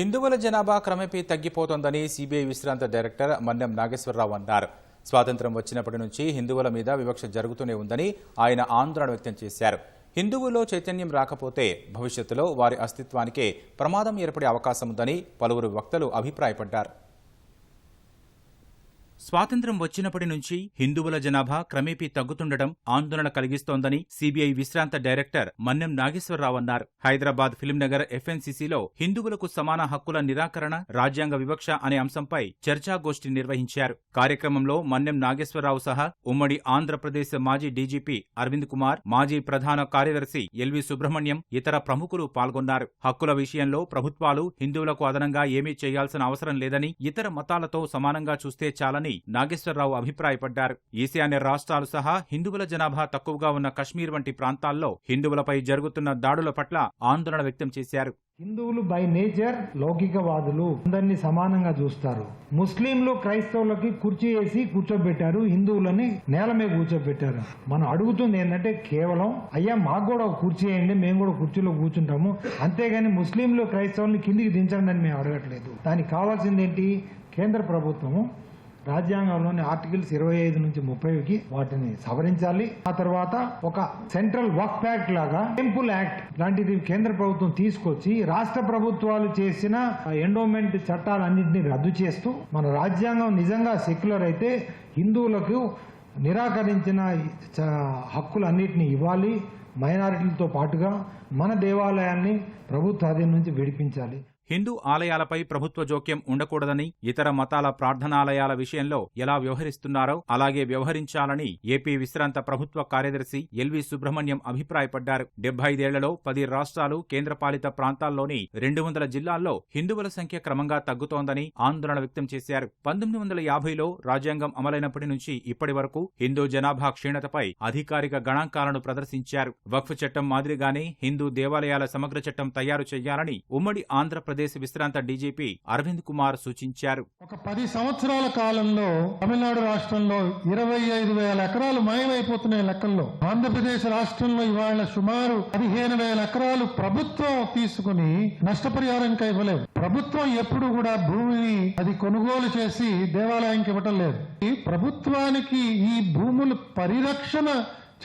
హిందువుల జనాభా క్రమేపీ తగ్గిపోతోందని సిబిఐ విశ్రాంత డైరెక్టర్ మన్నెం నాగేశ్వరరావు అన్నారు. స్వాతంత్ర్యం వచ్చినప్పటి నుంచి హిందువుల మీద వివక్ష జరుగుతూనే ఉందని ఆయన ఆందోళన వ్యక్తం చేశారు. హిందువుల్లో చైతన్యం రాకపోతే భవిష్యత్తులో వారి అస్తిత్వానికే ప్రమాదం ఏర్పడే అవకాశం ఉందని పలువురు వక్తలు అభిప్రాయపడ్డారు. స్వాతంత్ర్యం వచ్చినప్పటి నుంచి హిందువుల జనాభా క్రమేపీ తగ్గుతుండటం ఆందోళన కలిగిస్తోందని సిబిఐ విశ్రాంత డైరెక్టర్ మన్నెం నాగేశ్వరరావు అన్నారు. హైదరాబాద్ ఫిల్మ్నగర్ ఎఫ్ఎన్సీసీలో హిందువులకు సమాన హక్కుల నిరాకరణ రాజ్యాంగ వివక్ష అనే అంశంపై చర్చాగోష్ఠి నిర్వహించారు. కార్యక్రమంలో మన్నెం నాగేశ్వరరావు సహా ఉమ్మడి ఆంధ్రప్రదేశ్ మాజీ డీజీపీ అరవింద్ కుమార్ మాజీ ప్రధాన కార్యదర్శి ఎల్వి సుబ్రహ్మణ్యం ఇతర ప్రముఖులు పాల్గొన్నారు. హక్కుల విషయంలో ప్రభుత్వాలు హిందువులకు అదనంగా ఏమీ చేయాల్సిన అవసరం లేదని ఇతర మతాలతో సమానంగా చూస్తే చాలని నాగేశ్వరరావు అభిప్రాయపడ్డారు. ఈశాన్య రాష్ట్రాలు సహా హిందువుల జనాభా తక్కువగా ఉన్న కశ్మీర్ వంటి ప్రాంతాల్లో హిందువులపై జరుగుతున్న దాడుల పట్ల ఆందోళన వ్యక్తం చేశారు. హిందువులు బై నేచర్ లౌకికవాదులు అందరినీ సమానంగా చూస్తారు. ముస్లింలు క్రైస్తవులకి కుర్చీ వేసి కూర్చోబెట్టారు హిందువులని నేల మీద కూర్చోబెట్టారు. మనం అడుగుతుంది ఏంటంటే కేవలం అయ్యా మాకు కూడా ఒక కుర్చీ వేయండి మేము కూడా కుర్చీలో కూర్చుంటాము. అంతేగాని ముస్లింలు క్రైస్తవుల్ని కిందికి దించండి అని మేము అడగట్లేదు. దానికి కావాల్సింది ఏంటి? కేంద్ర ప్రభుత్వము. రాజ్యాంగంలోని ఆర్టికల్స్ ఇరవై ఐదు నుంచి ముప్పైకి వాటిని సవరించాలి. ఆ తర్వాత ఒక సెంట్రల్ వర్క్ యాక్ట్ లాగా టెంపుల్ యాక్ట్ లాంటిది కేంద్ర ప్రభుత్వం తీసుకొచ్చి రాష్ట్ర ప్రభుత్వాలు చేసిన ఎండోమెంట్ చట్టాలన్నింటినీ రద్దు చేస్తూ మన రాజ్యాంగం నిజంగా సెక్యులర్ అయితే హిందువులకు నిరాకరించిన చ- హక్కులన్నిటిని ఇవ్వాలి. మైనారిటీలతో పాటుగా మన దేవాలయాన్ని ప్రభుత్వ అధీనం నుంచి విడిపించాలి. హిందూ ఆలయాలపై ప్రభుత్వ జోక్యం ఉండకూడదని ఇతర మతాల ప్రార్థనాలయాల విషయంలో ఎలా వ్యవహరిస్తున్నారో అలాగే వ్యవహరించాలని ఏపీ విశ్రాంత ప్రభుత్వ కార్యదర్శి ఎల్వి సుబ్రహ్మణ్యం అభిప్రాయపడ్డారు. డెబ్బై ఐదేళ్ళలో పది రాష్ట్రాలు కేంద్రపాలిత ప్రాంతాల్లోని రెండు వందల జిల్లాల్లో హిందువుల సంఖ్య క్రమంగా తగ్గుతోందని ఆందోళన వ్యక్తం చేశారు. పంతొమ్మిది వందల యాభైలో రాజ్యాంగం అమలైనప్పటి నుంచి ఇప్పటి వరకు హిందూ జనాభా క్షీణతపై అధికారిక గణాంకాలను ప్రదర్శించారు. వక్ఫ్ చట్టం మాదిరిగానే హిందూ దేవాలయాల సమగ్ర చట్టం తయారు చేయాలని ఉమ్మడి ఆంధ్రప్రదేశ్ విశ్రాంత డీజీపీ అరవింద్ కుమార్ సూచించారు. ఒక పది సంవత్సరాల కాలంలో తమిళనాడు రాష్ట్రంలో ఇరవై ఐదు వేల ఎకరాలు మాయమైపోతున్నాయి లెక్కల్లో. ఆంధ్రప్రదేశ్ రాష్ట్రంలో ఇవాళ సుమారు పదిహేను వేల ఎకరాలు ప్రభుత్వం తీసుకుని నష్టపరిహారంగా ఇవ్వలేదు ప్రభుత్వం ఎప్పుడు కూడా భూమిని అది కొనుగోలు చేసి దేవాలయానికి ఇవ్వటం లేదు. ఈ ప్రభుత్వానికి ఈ భూములు పరిరక్షణ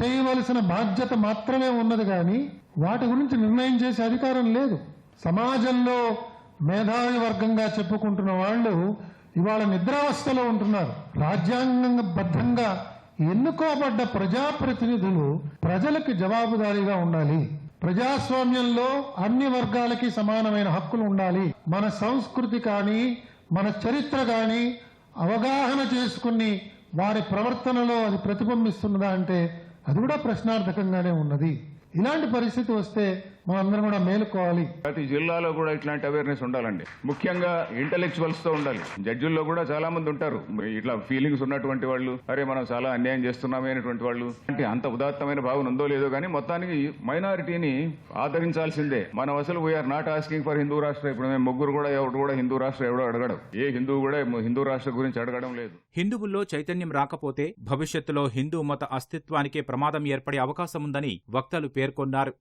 చేయవలసిన బాధ్యత మాత్రమే ఉన్నది కానీ వాటి గురించి నిర్ణయం చేసే అధికారం లేదు. సమాజంలో మేధావి వర్గంగా చెప్పుకుంటున్న వాళ్ళు ఇవాళ నిద్రావస్థలో ఉంటున్నారు. రాజ్యాంగబద్ధంగా ఎన్నుకోబడ్డ ప్రజాప్రతినిధులు ప్రజలకు జవాబుదారీగా ఉండాలి. ప్రజాస్వామ్యంలో అన్ని వర్గాలకి సమానమైన హక్కులు ఉండాలి. మన సంస్కృతి కానీ మన చరిత్ర కానీ అవగాహన చేసుకుని వారి ప్రవర్తనలో అది ప్రతిబింబిస్తున్నదా అంటే అది కూడా ప్రశ్నార్థకంగానే ఉన్నది. ఇలాంటి పరిస్థితి వస్తే మనందరం కూడా మేలుకోవాలి. ప్రతి జిల్లాలో కూడా ఇట్లాంటి అవేర్నెస్ ఉండాలండి. ముఖ్యంగా ఇంటలెక్చువల్స్తో ఉండాలి. జడ్జిల్లో కూడా చాలా మంది ఉంటారు. ఇట్లా ఫీలింగ్స్ ఉన్నటువంటి వాళ్ళు అరే మనం చాలా అన్యాయం చేస్తున్నామే అనేటువంటి వాళ్ళు. అంటే అంత ఉదాత్తమైన భావన ఉందో లేదో కానీ మొత్తానికి మైనారిటీని ఆదరించాల్సిందే. మనం అసలు we are not asking for Hindu Rashtra. ఇప్పుడు మేము ముగ్గురు కూడా ఎవరు కూడా హిందూ రాష్ట్ర ఎవడో అడగడం. ఏ హిందూ కూడా హిందూ రాష్ట్ర గురించి అడగడం లేదు. హిందువుల్లో చైతన్యం రాకపోతే భవిష్యత్తులో హిందూ మత అస్తిత్వానికే ప్రమాదం ఏర్పడే అవకాశం ఉందని వక్తలు పేర్కొన్నారు.